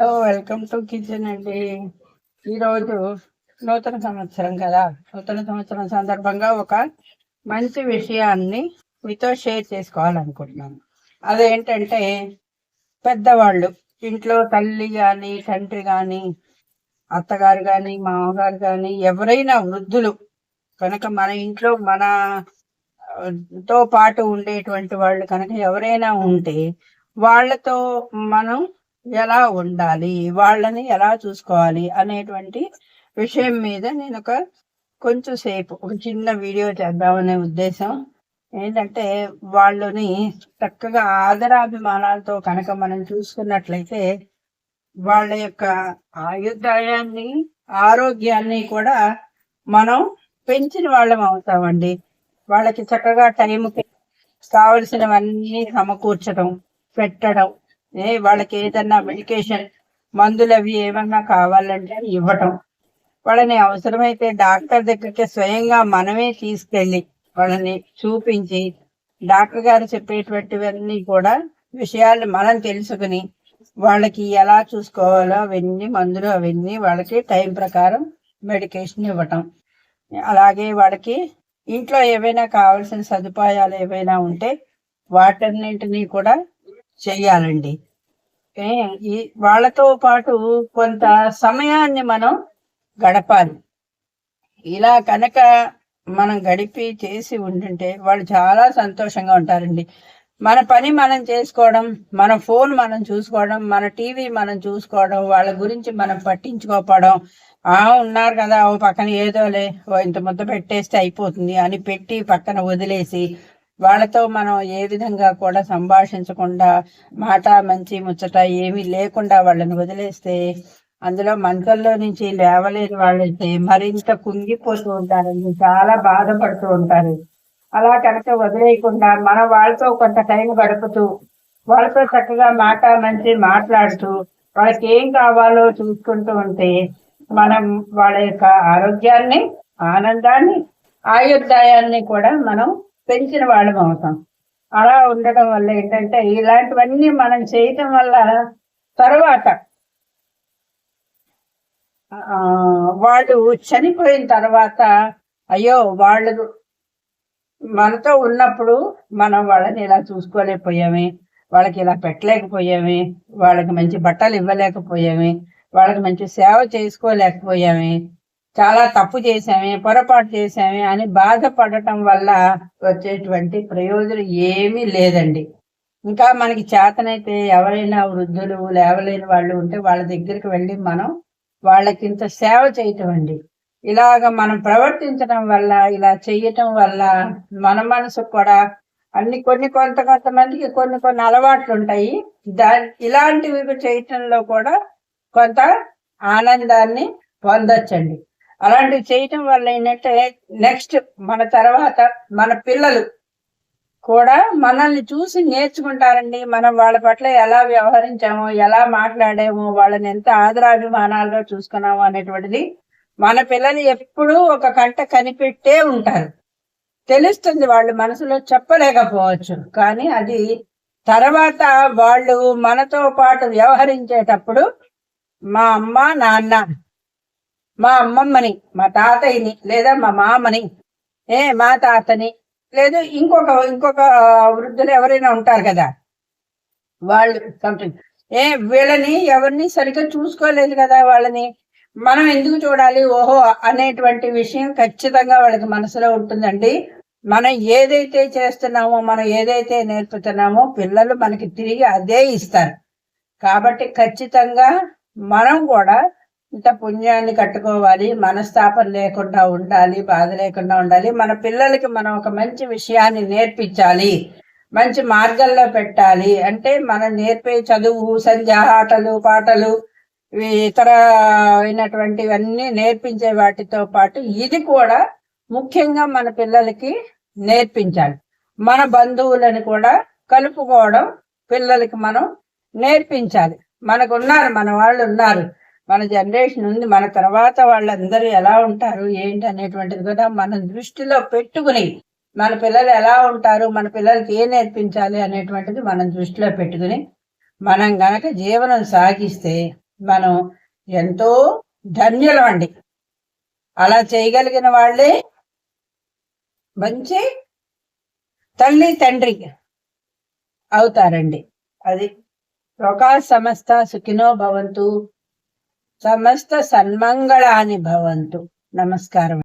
Hello welcome to kitchen అండి. ఈరోజు నూతన సంవత్సరం కదా. నూతన సంవత్సరం సందర్భంగా ఒక మంచి విషయాన్ని మీతో షేర్ చేసుకోవాలనుకుంటున్నాను. అదేంటంటే పెద్దవాళ్ళు ఇంట్లో తల్లి కానీ తండ్రి కానీ అత్తగారు కానీ మామగారు కానీ ఎవరైనా వృద్ధులు కనుక మన ఇంట్లో మన తో పాటు ఉండేటువంటి వాళ్ళు కనుక ఎవరైనా ఉంటే వాళ్ళతో మనం ఎలా ఉండాలి? వాళ్ళని ఎలా చూసుకోవాలి? అనేటువంటి విషయం మీద నేను ఒక కొంచెం సేపు ఒక చిన్న వీడియో చేద్దామనే ఉద్దేశం. ఏంటంటే వాళ్ళని చక్కగా ఆదరాభిమానాలతో కనుక మనం చూసుకున్నట్లయితే వాళ్ళ యొక్క ఆయుర్దాయాన్ని ఆరోగ్యాన్ని కూడా మనం పెంచిన వాళ్ళం అవుతామండి. వాళ్ళకి చక్కగా టైంకి కావలసినవన్నీ సమకూర్చడం పెట్టడం ఏ వాళ్ళకి ఏదన్నా మెడికేషన్ మందులు అవి ఏమన్నా కావాలంటే ఇవ్వటం. వాళ్ళని అవసరమైతే డాక్టర్ దగ్గరికి స్వయంగా మనమే తీసుకెళ్ళి వాళ్ళని చూపించి డాక్టర్ గారు చెప్పేటువంటివన్నీ కూడా విషయాలు మనం తెలుసుకుని వాళ్ళకి ఎలా చూసుకోవాలో అవన్నీ మందులు అవన్నీ వాళ్ళకి టైం ప్రకారం మెడికేషన్ ఇవ్వటం. అలాగే వాళ్ళకి ఇంట్లో ఏవైనా కావాల్సిన సదుపాయాలు ఏవైనా ఉంటే వాటన్నింటినీ కూడా చెయ్యాలండి. ఈ వాళ్ళతో పాటు కొంత సమయాన్ని మనం గడపాలి. ఇలా కనుక మనం గడిపి చేసి ఉంటుంటే వాళ్ళు చాలా సంతోషంగా ఉంటారండి. మన పని మనం చేసుకోవడం మన ఫోన్ మనం చూసుకోవడం మన టీవీ మనం చూసుకోవడం వాళ్ళ గురించి మనం పట్టించుకోకపోవడం ఆ ఉన్నారు కదా ఓ పక్కన ఏదోలే ఓ ఇంత ముద్ద పెట్టేస్తే అయిపోతుంది అని పెట్టి పక్కన వదిలేసి వాళ్ళతో మనం ఏ విధంగా కూడా సంభాషించకుండా మాట మంచి ముచ్చట ఏమీ లేకుండా వాళ్ళని వదిలేస్తే అందులో మంచంలో నుంచి లేవలేని వాళ్ళైతే మరింత కుంగిపోతూ ఉంటారండి. చాలా బాధపడుతూ ఉంటారు. అలా కనుక వదిలేయకుండా మన వాళ్ళతో కొంత టైం గడుపుతూ వాళ్ళతో చక్కగా మాట మంచి మాట్లాడుతూ వాళ్ళకి ఏం కావాలో చూసుకుంటూ ఉంటే మనం వాళ్ళ యొక్క ఆరోగ్యాన్ని ఆనందాన్ని ఆయుర్దాయాన్ని కూడా మనం పెంచిన వాళ్ళం అవుతాం. అలా ఉండడం వల్ల ఏంటంటే ఇలాంటివన్నీ మనం చేయటం వల్ల తర్వాత ఆ, వాళ్ళు చనిపోయిన తర్వాత అయ్యో వాళ్ళు మనతో ఉన్నప్పుడు మనం వాళ్ళని ఇలా చూసుకోలేకపోయామే వాళ్ళకి ఇలా పెట్టలేకపోయామే వాళ్ళకి మంచి బట్టలు ఇవ్వలేకపోయామే వాళ్ళకి మంచి సేవ చేసుకోలేకపోయామే చాలా తప్పు చేసామే పొరపాటు చేసామే అని బాధపడటం వల్ల వచ్చేటువంటి ప్రయోజనం ఏమీ లేదండి. ఇంకా మనకి చేతనైతే ఎవరైనా వృద్ధులు లేవలేని వాళ్ళు ఉంటే వాళ్ళ దగ్గరికి వెళ్ళి మనం వాళ్ళకింత సేవ చేయటం అండి. ఇలాగ మనం ప్రవర్తించడం వల్ల ఇలా చేయటం వల్ల మన మనసు కూడా అన్ని కొన్ని కొంత కొంతమందికి కొన్ని కొన్ని అలవాట్లు ఉంటాయి. దా ఇలాంటివి చేయటంలో కూడా కొంత ఆనందాన్ని పొందొచ్చండి. అలాంటివి చేయటం వల్ల ఏంటంటే నెక్స్ట్ మన తర్వాత మన పిల్లలు కూడా మనల్ని చూసి నేర్చుకుంటారండి. మనం వాళ్ళ పట్ల ఎలా వ్యవహరించామో ఎలా మాట్లాడామో వాళ్ళని ఎంత ఆదరాభిమానాలుగా చూసుకున్నామో అనేటువంటిది మన పిల్లలు ఎప్పుడూ ఒక కంట కనిపెట్టే ఉంటారు. తెలుస్తుంది వాళ్ళు మనసులో చెప్పలేకపోవచ్చు. కానీ అది తర్వాత వాళ్ళు మనతో పాటు వ్యవహరించేటప్పుడు మా అమ్మ నాన్న మా అమ్మమ్మని మా తాతయ్యని లేదా మా మామని ఏ మా తాతని లేదు ఇంకొక ఇంకొక వృద్ధులు ఎవరైనా ఉంటారు కదా వాళ్ళు సంథింగ్ ఏ వీళ్ళని ఎవరిని సరిగ్గా చూసుకోలేదు కదా వాళ్ళని మనం ఎందుకు చూడాలి? ఓహో అనేటువంటి విషయం ఖచ్చితంగా వాళ్ళకి మనసులో ఉంటుందండి. మనం ఏదైతే చేస్తున్నామో మనం ఏదైతే నేర్పుతున్నామో పిల్లలు మనకి తిరిగి అదే ఇస్తారు. కాబట్టి ఖచ్చితంగా మనం కూడా ఇంత పుణ్యాన్ని కట్టుకోవాలి మనస్తాపం లేకుండా ఉండాలి బాధ లేకుండా ఉండాలి. మన పిల్లలకి మనం ఒక మంచి విషయాన్ని నేర్పించాలి మంచి మార్గంలో పెట్టాలి. అంటే మనం నేర్పే చదువు సంధ్య ఆటలు పాటలు ఇతర అయినటువంటివన్నీ నేర్పించే వాటితో పాటు ఇది కూడా ముఖ్యంగా మన పిల్లలకి నేర్పించాలి. మన బంధువులను కూడా కలుపుకోవడం పిల్లలకి మనం నేర్పించాలి. మనకు ఉన్నారు మన వాళ్ళు ఉన్నారు. మన జనరేషన్ ఉంది మన తర్వాత వాళ్ళందరూ ఎలా ఉంటారు ఏంటి అనేటువంటిది కూడా మనం దృష్టిలో పెట్టుకుని మన పిల్లలు ఎలా ఉంటారు మన పిల్లలకి ఏం నేర్పించాలి అనేటువంటిది మనం దృష్టిలో పెట్టుకుని మనం గనక జీవనం సాగిస్తే మనం ఎంతో ధన్యులం అండి. అలా చేయగలిగిన వాళ్ళే మంచి తల్లి తండ్రి అవుతారండి. అది ప్రకాశ సమస్త సుఖినో భవంతు. సమస్త సన్మంగళాని భవంతు నమస్కారం